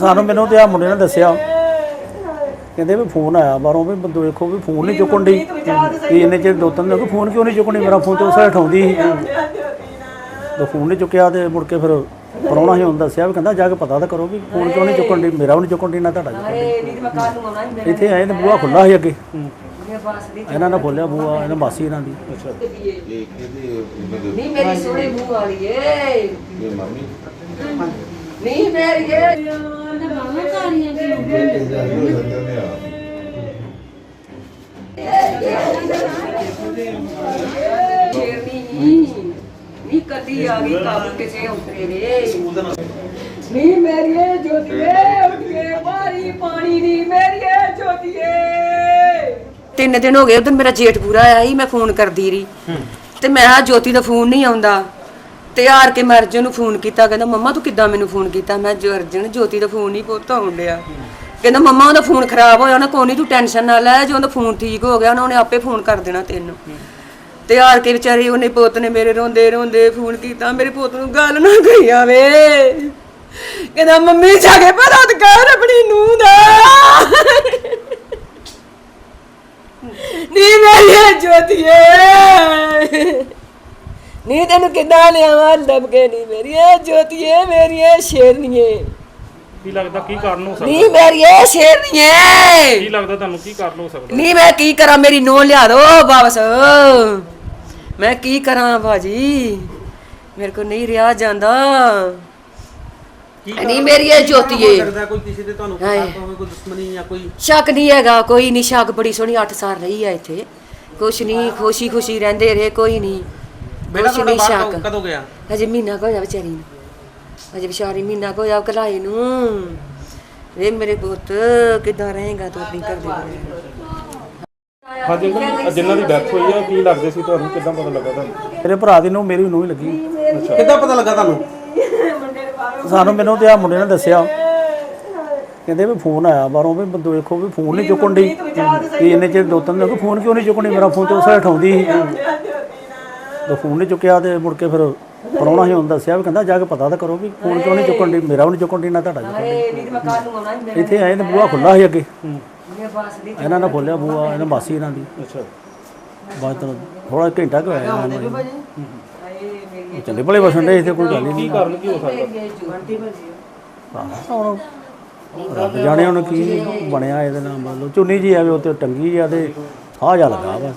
ਸਾਨੂੰ ਮੈਨੂੰ ਤੇ ਆ ਮੁੰਡੇ ਨੇ ਦੱਸਿਆ। ਕਹਿੰਦੇ ਵੀ ਫੋਨ ਆਇਆ ਬਾਹਰੋਂ ਵੀ ਬੰਦੋ ਵੇਖੋ ਵੀ ਫੋਨ ਨਹੀਂ ਚੁੱਕਣ ਦੀ ਵੀ ਇੰਨੇ ਚਿਰ ਦੋ ਤਿੰਨ ਦਿਨ ਫੋਨ ਕਿਉਂ ਨਹੀਂ ਚੁੱਕਣੀ ਮੇਰਾ ਫੋਨ ਤੇ ਉਸੇ ਉਠਾਉਂਦੀ ਸੀ। ਤਾਂ ਫੋਨ ਨਹੀਂ ਚੁੱਕਿਆ ਤੇ ਮੁੜ ਕੇ ਫਿਰ ਪਰੌਣਾ ਸੀ ਉਹਨੂੰ ਦੱਸਿਆ ਵੀ ਕਹਿੰਦਾ ਜਾ ਕੇ ਪਤਾ ਤਾਂ ਕਰੋ ਵੀ ਫੋਨ ਕਿਉਂ ਨਹੀਂ ਚੁੱਕਣ ਦੀ ਮੇਰਾ ਵੀ ਨਹੀਂ ਚੁੱਕਣ ਦੀ ਨਾ ਤੁਹਾਡਾ ਚੁੱਕਣ। ਇੱਥੇ ਆਏ ਤੇ ਬੂਹਾ ਖੁੱਲਾ ਸੀ ਅੱਗੇ। ਇਹਨਾਂ ਨੇ ਖੋਲਿਆ ਬੂਹਾ ਇਹਨਾਂ ਮਾਸੀ ਇਹਨਾਂ ਦੀ। ਨਹੀਂ ਮੇਰੀ ਸੋਹਣੀ ਮੂੰਹ ਵਾਲੀ ਏ। ਨਹੀਂ ਮੇਰੀ ਏ ਸ਼ੇਰਨੀ ਨੀ ਕਦੀ ਆ ਗਈ ਕਾਬੂ ਕਿਸੇ ਉਤਰੇ ਨੇ ਨੀ ਮੇਰੀਏ ਜੋਤੀਏ ਉੱਠੇ ਮਾਰੀ ਪਾਣੀ ਦੀ ਮੇਰੀਏ ਜੋਤੀਏ। ਤਿੰਨ ਦਿਨ ਹੋ ਗਏ ਉਦੋਂ ਮੇਰਾ ਜੇਠ ਪੂਰਾ ਆਇਆ ਸੀ ਮੈਂ ਫੋਨ ਕਰਦੀ ਰਹੀ। ਤੇ ਮੈਂ ਆ ਜੋਤੀ ਦਾ ਫੋਨ ਨਹੀਂ ਆਉਂਦਾ। ਤੇ ਹਾਰ ਕੇ ਮੈਂ ਅਰਜਨ ਨੂੰ ਫੋਨ ਕੀਤਾ, ਕਹਿੰਦਾ, ਮੰਮਾ, ਤੂੰ ਕਿੱਦਾਂ ਮੈਨੂੰ ਫੋਨ ਕੀਤਾ? ਮੈਂ ਜੋ ਅਰਜਨ, ਜੋਤੀ ਦਾ ਫੋਨ ਨਹੀਂ ਪੁੱਤ ਆਉਣ ਡਿਆ। ਕਹਿੰਦਾ, ਮੰਮਾ, ਉਹਦਾ ਫੋਨ ਖਰਾਬ ਹੋਇਆ, ਉਹਨੇ ਕੋਈ ਨਹੀਂ ਤੂੰ ਟੈਨਸ਼ਨ ਨਾ ਲੈ, ਜੇ ਉਹਦਾ ਫੋਨ ਠੀਕ ਹੋ ਗਿਆ, ਉਹਨਾਂ ਉਹਨੇ ਆਪੇ ਫੋਨ ਕਰ ਦੇਣਾ ਤੈਨੂੰ। ਤੇ ਹਾਰ ਕੇ ਵਿਚਾਰੀ ਉਹਨੇ ਪੁੱਤ ਨੇ ਮੇਰੇ ਰੋਂਦੇ ਰੋਂਦੇ ਫੋਨ ਕੀਤਾ, ਮੇਰੇ ਪੁੱਤ ਨੂੰ ਗੱਲ ਨਾ ਕਹੀ ਆਵੇ। ਕਹਿੰਦਾ, ਮੰਮੀ, ਜਾ ਕੇ ਪਤਾ ਕਰ ਆਪਣੀ ਨੂੰਹ ਦਾ। ਨੀ ਮੇਰੀ ਜੋਤੀਏ ਨੀ ਤੈਨੂੰ ਕਿੱਦਾਂ ਲਿਆਵਾਂ ਲੱਭ ਕੇ ਨੀ ਮੇਰੀ ਜੋਤੀਏ ਮੇਰੀ ਸ਼ੇਰਨੀਏ ਕੀ ਲੱਗਦਾ ਕੀ ਕਾਰਨ ਹੋ ਸਕਦਾ? ਨੀ ਮੇਰੀ ਸ਼ੇਰਨੀਏ ਕੀ ਲੱਗਦਾ ਤੁਹਾਨੂੰ ਕੀ ਕਾਰਨ ਹੋ ਸਕਦਾ? ਨਹੀਂ ਮੈਂ ਕੀ ਕਰਾਂ ਮੇਰੀ ਨੋ ਲਿਆ ਦੋ ਵਾਪਸ। ਮੈਂ ਕੀ ਕਰਾਂ ਬਾਜੀ ਮੇਰੇ ਕੋ ਨਹੀਂ ਰਿਹਾ ਜਾਂਦਾ। ਨਹੀਂ ਮੇਰੀ ਇਹ ਜੋਤੀਏ। ਲੱਗਦਾ ਕੋਈ ਕਿਸੇ ਤੇ ਤੁਹਾਨੂੰ ਹਾਏ। ਪਤਾ ਹੋਵੇ ਕੋਈ ਦੁਸ਼ਮਣੀ ਜਾਂ ਕੋਈ ਸ਼ੱਕ ਨਹੀਂ ਹੈਗਾ ਕੋਈ ਨਹੀਂ ਸ਼ੱਕ ਬੜੀ ਸੋਹਣੀ 8 ਸਾਲ ਰਹੀ ਆ ਇੱਥੇ। ਕੁਛ ਨਹੀਂ ਖੁਸ਼ੀ ਖੁਸ਼ੀ ਰਹਿੰਦੇ ਰਹੇ ਕੋਈ ਨਹੀਂ ਬੇਟਾ ਕੁਛ ਤੁਹਾਡਾ ਬਾਹਰ ਕਦੋਂ- ਕਦੋਂ ਗਿਆ? ਹਜੇ ਮਹੀਨਾ ਕੋ ਹੋਇਆ ਵਿਚਾਰੀ ਨੂੰ। ਹਜੇ ਵਿਚਾਰੀ ਮਹੀਨਾ ਕੋ ਹੋਇਆ ਕਲਾਏ ਨੂੰ। ਵੇ ਮੇਰੇ ਪੁੱਤ ਕਿੱਦਾਂ ਰਹੇਗਾ ਤੂੰ ਆਪਣੀ ਘਰ ਦੇ ਬਾਰੇ ਹਾਂਜੀ ਅੰਕਲ ਜਿਨ੍ਹਾਂ ਦੀ ਡੈਥ ਹੋਈ ਹੈ ਕੀ ਲੱਗਦੇ ਸੀ ਤੁਹਾਨੂੰ? ਕਿੱਦਾਂ ਪਤਾ ਲੱਗਾ ਤੁਹਾਨੂੰ? ਮੇਰੇ ਭਰਾ ਦੀ ਨੂੰ ਮੇਰੀ ਨੂੰ ਹੀ ਲੱਗੀ। ਕਿੱਦਾਂ ਪਤਾ ਲੱਗਾ ਤੁਹਾਨੂੰ? ਸਾਨੂੰ ਮੈਨੂੰ ਤੇ ਆ ਮੁੰਡੇ ਨੇ ਦੱਸਿਆ। ਕਹਿੰਦੇ ਵੀ ਫੋਨ ਆਇਆ ਬਾਹਰੋਂ ਵੀ ਬੰਦੋ ਵੇਖੋ ਵੀ ਫੋਨ ਨਹੀਂ ਚੁੱਕਣ ਦੀ ਵੀ ਇੰਨੇ ਚਿਰ ਦੋ ਤਿੰਨ ਦਿਨ ਫੋਨ ਕਿਉਂ ਨਹੀਂ ਚੁੱਕਣੀ ਮੇਰਾ ਫੋਨ ਤੇ ਉਸੇ ਉਠਾਉਂਦੀ ਸੀ। ਤਾਂ ਫੋਨ ਨਹੀਂ ਚੁੱਕਿਆ ਤੇ ਮੁੜ ਕੇ ਫਿਰ ਪਰੌਣਾ ਸੀ ਉਹਨੂੰ ਦੱਸਿਆ ਵੀ ਕਹਿੰਦਾ ਜਾ ਕੇ ਪਤਾ ਤਾਂ ਕਰੋ ਵੀ ਫੋਨ ਕਿਉਂ ਨਹੀਂ ਚੁੱਕਣ ਦੀ ਮੇਰਾ ਵੀ ਨਹੀਂ ਚੁੱਕਣ ਦੀ ਨਾ ਤੁਹਾਡਾ ਚੁੱਕਣ। ਇੱਥੇ ਆਏ ਤੇ ਬੂਹਾ ਖੁੱਲਾ ਸੀ ਅੱਗੇ। ਇਹਨਾਂ ਨੇ ਖੋਲਿਆ ਬੂਹਾ ਇਹਨਾਂ ਮਾਸੀ ਇਹਨਾਂ ਦੀ। ਅੱਛਾ। ਬਾਅਦ ਥੋੜਾ ਘੰਟਾ ਕੁ ਹੋਇਆ ਇਹਨਾਂ ਨੂੰ। ਚੱਲੇ ਭਲੇ ਵਸਣ ਦੇ ਇੱਥੇ ਕੋਈ ਗੱਲ ਹੀ ਕੀ ਨਹੀਂ। ਕਾਰਨ ਕੀ ਹੋ ਸਕਦਾ ਹੁਣ ਰੱਬ ਜਾਣੇ ਹੁਣ ਕੀ ਬਣਿਆ ਇਹਦੇ ਨਾਲ ਮਤਲਬ ਚੁੰਨੀ ਜੀ ਆਵੇ ਉੱਤੇ ਟੰਗੀ ਆ ਤੇ ਸਾਹ ਜਾ ਲੱਗਾ ਬਸ।